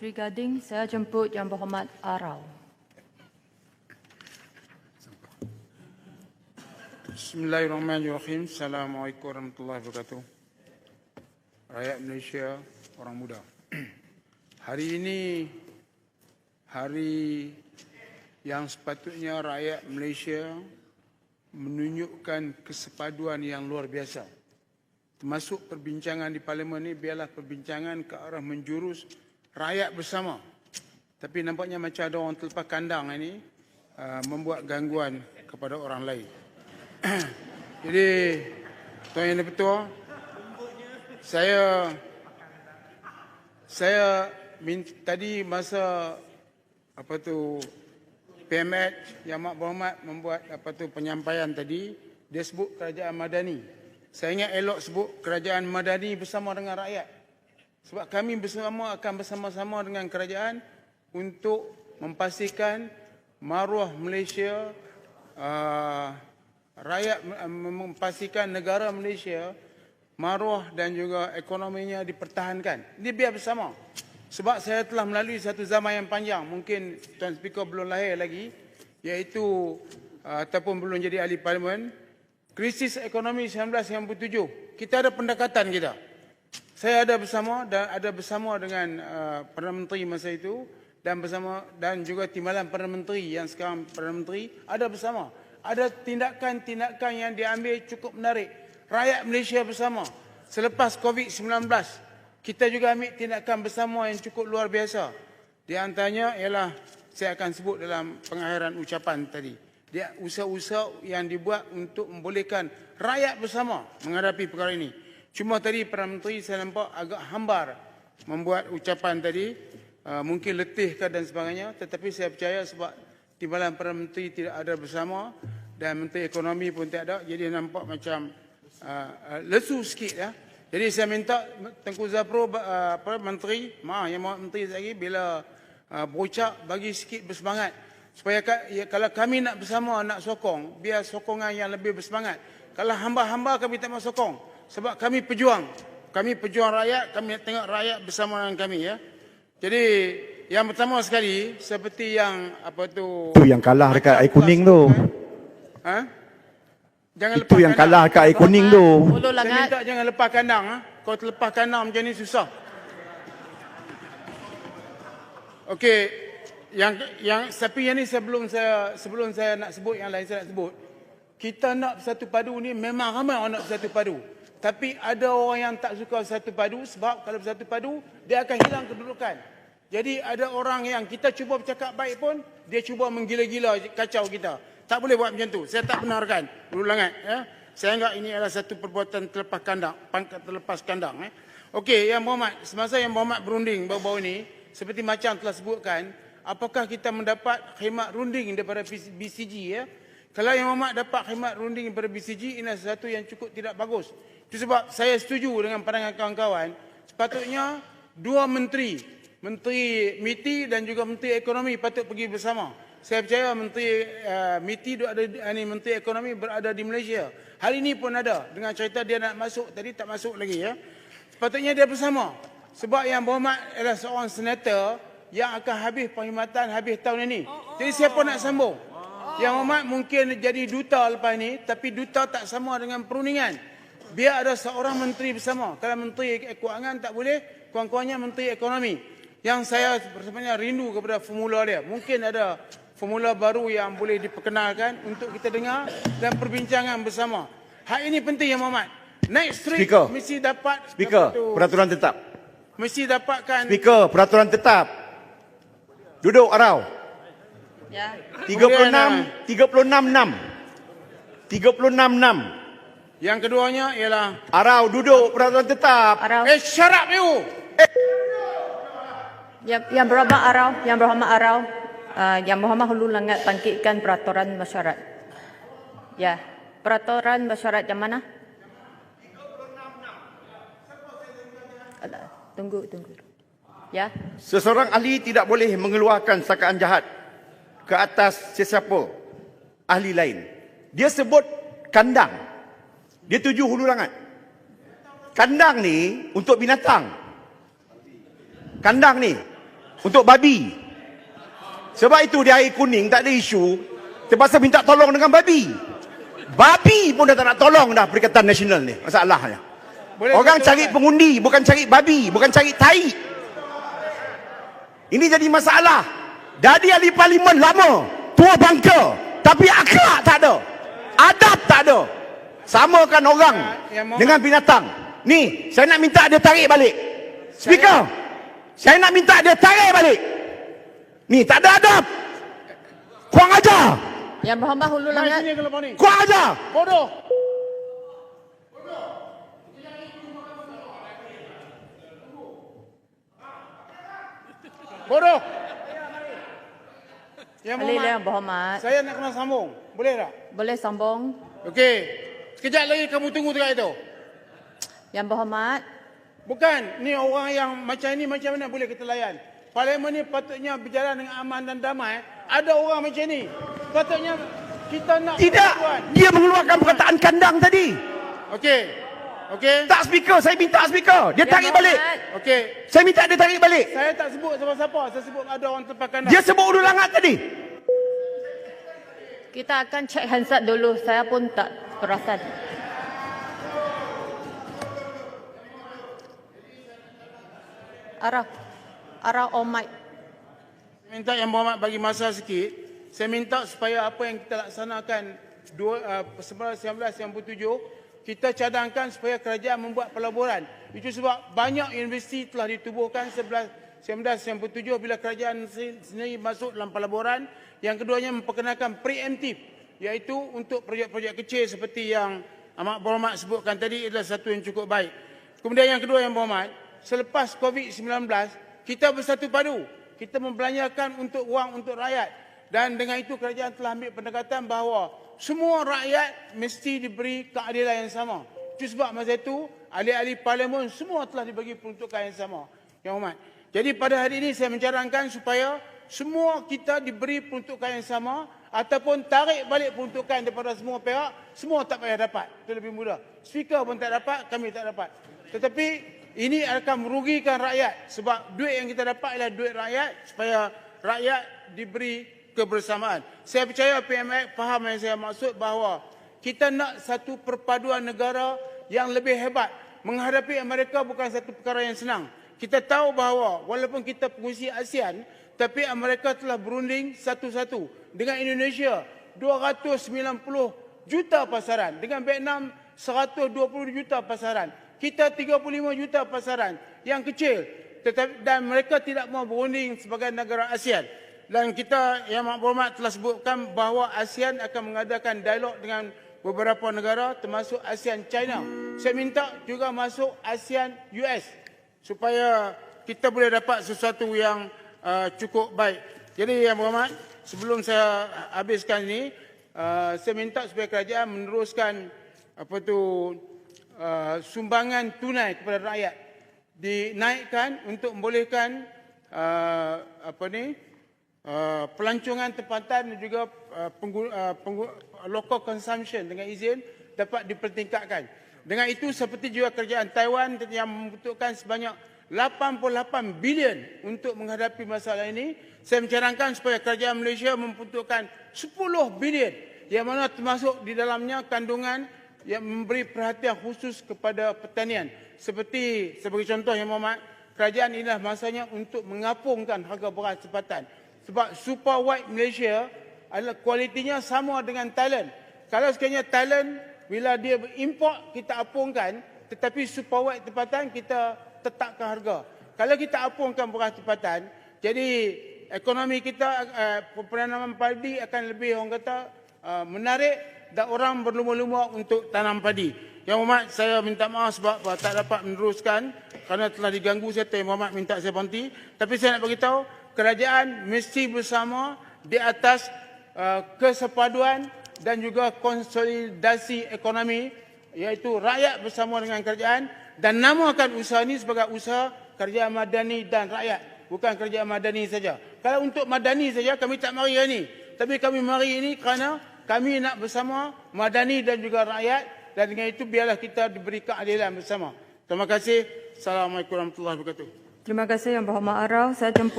Regarding, saya jemput Yang Berhormat Arau. Bismillahirrahmanirrahim. Assalamualaikum warahmatullahi wabarakatuh. Rakyat Malaysia, orang muda. Hari ini hari yang sepatutnya rakyat Malaysia menunjukkan kesepaduan yang luar biasa. Termasuk perbincangan di parlimen ini biarlah perbincangan ke arah menjurus rakyat bersama. Tapi nampaknya macam ada orang terlepas kandang ini uh, membuat gangguan kepada orang lain. Jadi Tuan Yang Di-Pertua saya saya min, tadi masa apa tu PMH Yang Mak Berhormat membuat apa tu penyampaian tadi dia sebut kerajaan madani. Saya ingat elok sebut kerajaan madani bersama dengan rakyat. Sebab kami bersama akan bersama-sama dengan kerajaan untuk memastikan maruah Malaysia uh, rakyat mem- memastikan negara Malaysia maruah dan juga ekonominya dipertahankan. Ini biar bersama. Sebab saya telah melalui satu zaman yang panjang, mungkin Tuan Speaker belum lahir lagi, iaitu uh, ataupun belum jadi ahli parlimen, krisis ekonomi 1997. Kita ada pendekatan kita. Saya ada bersama dan ada bersama dengan uh, Perdana Menteri masa itu dan bersama dan juga timbalan Perdana Menteri yang sekarang Perdana Menteri ada bersama. Ada tindakan-tindakan yang diambil cukup menarik. Rakyat Malaysia bersama. Selepas COVID-19, kita juga ambil tindakan bersama yang cukup luar biasa. Di antaranya ialah saya akan sebut dalam pengakhiran ucapan tadi. Dia usaha-usaha yang dibuat untuk membolehkan rakyat bersama menghadapi perkara ini. Cuma tadi Perdana Menteri saya nampak agak hambar membuat ucapan tadi. Uh, mungkin letihkah dan sebagainya. Tetapi saya percaya sebab timbalan Perdana Menteri tidak ada bersama dan Menteri Ekonomi pun tidak ada. Jadi nampak macam uh, uh, lesu sikit ya. Jadi saya minta Tengku Zapro uh, apa menteri, maaf yang mahu menteri lagi bila uh, berucap bagi sikit bersemangat supaya ya, kalau kami nak bersama nak sokong biar sokongan yang lebih bersemangat. Kalau hamba-hamba kami tak mau sokong sebab kami pejuang. Kami pejuang rakyat, kami nak tengok rakyat bersama dengan kami ya. Jadi yang pertama sekali seperti yang apa tu Itu yang kalah dekat air kuning tu. Ha? Jangan Itu yang kalah dekat air kuning tu. Saya minta jangan lepas kandang. Ha? Kau terlepas kandang macam ni susah. Okey, yang yang tapi yang ni sebelum saya sebelum saya nak sebut yang lain saya nak sebut. Kita nak bersatu padu ni memang ramai orang nak bersatu padu. Tapi ada orang yang tak suka bersatu padu sebab kalau bersatu padu dia akan hilang kedudukan. Jadi ada orang yang kita cuba bercakap baik pun dia cuba menggila-gila kacau kita. Tak boleh buat macam tu. Saya tak benarkan. Ulangan ya. Saya anggap ini adalah satu perbuatan terlepas kandang, pangkat terlepas kandang eh. Okey, yang Muhammad, semasa yang Muhammad berunding baru-baru ini, seperti macam telah sebutkan, apakah kita mendapat khidmat runding daripada BCG ya? Kalau yang Muhammad dapat khidmat runding daripada BCG, ini adalah sesuatu yang cukup tidak bagus. Itu sebab saya setuju dengan pandangan kawan-kawan, sepatutnya dua menteri, Menteri MITI dan juga Menteri Ekonomi patut pergi bersama. Saya percaya Menteri uh, MITI ada ini Menteri Ekonomi berada di Malaysia. Hari ini pun ada dengan cerita dia nak masuk tadi tak masuk lagi ya. Sepatutnya dia bersama. Sebab yang berhormat adalah seorang senator yang akan habis perkhidmatan habis tahun ini. Jadi siapa nak sambung? Yang hormat mungkin jadi duta lepas ini tapi duta tak sama dengan perundingan. Biar ada seorang menteri bersama. Kalau menteri keuangan tak boleh, kurang-kurangnya menteri ekonomi. Yang saya sebenarnya rindu kepada formula dia. Mungkin ada formula baru yang boleh diperkenalkan untuk kita dengar dan perbincangan bersama. Hak ini penting ya Muhammad. Next street Speaker. mesti dapat Speaker, apa tu, peraturan tetap. mesti dapatkan Speaker, peraturan tetap. Duduk arau. Ya. 36 36 6. 36 6. Yang keduanya ialah Arau duduk peraturan tetap. Arau. eh syarap you. Yang, yang berhormat Arau. Yang berhormat Arau. Uh, yang berhormat Hulu Langat bangkitkan peraturan mesyuarat. Ya. Peraturan mesyuarat yang mana? Tunggu, tunggu. Ya. Seseorang ahli tidak boleh mengeluarkan sakaan jahat ke atas sesiapa ahli lain. Dia sebut kandang. Dia tuju hulu langat. Kandang ni untuk binatang. Kandang ni untuk babi. Sebab itu di air kuning tak ada isu terpaksa minta tolong dengan babi. Babi pun dah tak nak tolong dah Perikatan Nasional ni. Masalahnya. Boleh Orang cari pengundi bukan cari babi, bukan cari tai. Ini jadi masalah. Jadi ahli parlimen lama, tua bangka, tapi akhlak tak ada. Adab tak ada. Samakan orang Ya, Muhammad. dengan binatang. Ni, saya nak minta dia tarik balik. Speaker, saya nak minta dia tarik balik. Ni, tak ada adab. Kurang ajar. Yang berhormat Hulu Langat. ni. Kurang ajar. Bodoh. Bodoh. Yang Muhammad, yang berhormat. saya nak kena sambung. Boleh tak? Boleh sambung. Okey. Sekejap lagi kamu tunggu dekat itu. Yang berhormat. Bukan, ni orang yang macam ni macam mana boleh kita layan? Parlimen ni patutnya berjalan dengan aman dan damai. Ada orang macam ni. Patutnya kita nak Tidak. buat. Dia mengeluarkan perkataan kandang tadi. Okey. Okey. Tak speaker, saya minta speaker. Dia Yang tarik balik. berhormat. Okey. Saya minta dia tarik balik. Saya tak sebut siapa-siapa. Saya sebut ada orang tepakan. Dia sebut ulu langat tadi. Kita akan cek Hansat dulu. Saya pun tak perasan. Arah. Arah on mic. minta yang berhormat bagi masa sikit. Saya minta supaya apa yang kita laksanakan dua, uh, 1997 kita cadangkan supaya kerajaan membuat pelaburan. Itu sebab banyak universiti telah ditubuhkan 11 1997 bila kerajaan se- sendiri masuk dalam pelaburan. Yang keduanya memperkenalkan preemptif iaitu untuk projek-projek kecil seperti yang Amat Berhormat sebutkan tadi adalah satu yang cukup baik. Kemudian yang kedua yang berhormat, selepas COVID-19 kita bersatu padu. Kita membelanjakan untuk wang untuk rakyat. Dan dengan itu kerajaan telah ambil pendekatan bahawa semua rakyat mesti diberi keadilan yang sama. Itu sebab masa itu ahli-ahli parlimen semua telah dibagi peruntukan yang sama. Yang hormat. Jadi pada hari ini saya mencarangkan supaya semua kita diberi peruntukan yang sama ataupun tarik balik peruntukan daripada semua pihak, semua tak payah dapat. Itu lebih mudah. Speaker pun tak dapat, kami tak dapat. Tetapi ini akan merugikan rakyat sebab duit yang kita dapat adalah duit rakyat supaya rakyat diberi kebersamaan. Saya percaya PMX faham yang saya maksud bahawa kita nak satu perpaduan negara yang lebih hebat. Menghadapi Amerika bukan satu perkara yang senang. Kita tahu bahawa walaupun kita pengusi ASEAN, tapi Amerika telah berunding satu-satu. Dengan Indonesia, 290 juta pasaran. Dengan Vietnam, 120 juta pasaran. Kita 35 juta pasaran yang kecil. Tetapi, dan mereka tidak mau berunding sebagai negara ASEAN. Dan kita yang Mak Berhormat telah sebutkan bahawa ASEAN akan mengadakan dialog dengan beberapa negara termasuk ASEAN China. Saya minta juga masuk ASEAN US supaya kita boleh dapat sesuatu yang uh, cukup baik. Jadi yang berhormat, sebelum saya habiskan ini, uh, saya minta supaya kerajaan meneruskan apa tu uh, sumbangan tunai kepada rakyat dinaikkan untuk membolehkan uh, apa ni uh, pelancongan tempatan dan juga uh, penggu, uh, local consumption dengan izin dapat dipertingkatkan. Dengan itu seperti juga kerajaan Taiwan yang membutuhkan sebanyak 88 bilion untuk menghadapi masalah ini, saya mencarangkan supaya kerajaan Malaysia membutuhkan 10 bilion yang mana termasuk di dalamnya kandungan yang memberi perhatian khusus kepada pertanian. Seperti sebagai contoh yang Muhammad, kerajaan inilah masanya untuk mengapungkan harga beras tempatan. Sebab super white Malaysia adalah kualitinya sama dengan Thailand. Kalau sekiranya Thailand bila dia import kita apungkan tetapi super white tempatan kita tetapkan harga. Kalau kita apungkan beras tempatan, jadi ekonomi kita uh, penanaman padi akan lebih orang kata uh, menarik dan orang berlumba-lumba untuk tanam padi. Yang Muhammad saya minta maaf sebab uh, tak dapat meneruskan kerana telah diganggu saya Yang Muhammad minta saya berhenti. Tapi saya nak beritahu kerajaan mesti bersama di atas uh, kesepaduan dan juga konsolidasi ekonomi iaitu rakyat bersama dengan kerajaan dan namakan usaha ini sebagai usaha kerajaan madani dan rakyat bukan kerajaan madani saja. Kalau untuk madani saja kami tak mari ini. Tapi kami mari ini kerana kami nak bersama madani dan juga rakyat dan dengan itu biarlah kita diberi keadilan bersama. Terima kasih. Assalamualaikum warahmatullahi wabarakatuh. Terima kasih Yang Berhormat Arau. Saya jemput